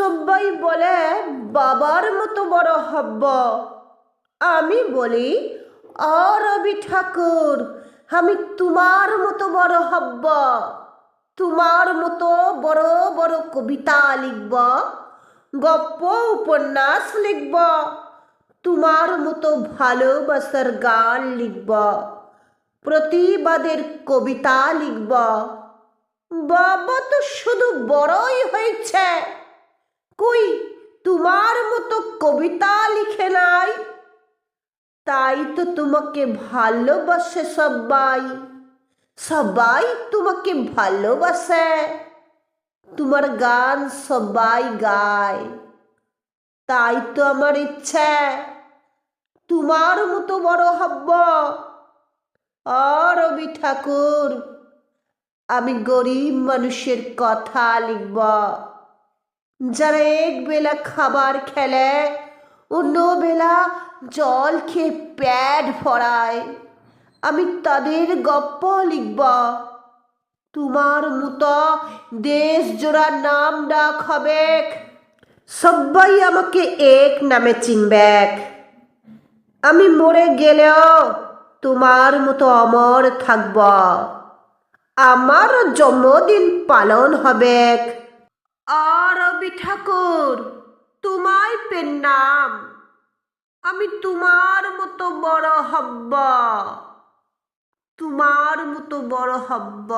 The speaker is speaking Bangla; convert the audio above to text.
সবাই বলে, বাবার মতো বড় হব্ব। আমি বলি "অ রবি ঠাকুর, আমি তোমার মতো বড় হব্ব। তোমার মতো বড় বড় কবিতা লিখব, গপ্প, উপন্যাস লিখব, তোমার মতো ভালোবাসার গান লিখব, প্রতিবাদের কবিতা লিখব। বাবা তো শুধু বড়ই হয়েছে। কই তোমার মতো কবিতা লিখে নাই। তাই তো তোমাকে ভালোবাসে সবাই। সবাই তোমাকে ভালোবাসে। তোমার গান সবাই গায়। তাই তো আমার ইচ্ছে। তোমার মতো বড় হব্ব আর রবি ঠাকুর, আমি গরিব মানুষের কথা লিখব। যারা এক বেলা খাবার খেলে, অন্য বেলা জল খেয়ে প্যাড ভরায়। আমি তাদের গপ্প লিখব। তোমার মতো দেশ জোড়ার নাম ডাক হবে। সবাই আমাকে এক নামে চিনবেক। আমি মরে গেলেও তোমার মতো অমর থাকব। আমার জন্মদিন পালন হবে আর রবি ঠাকুর তোমায় পেন নাম আমি তোমার মতো বড় হব্ব। তোমার মতো বড় হব্ব।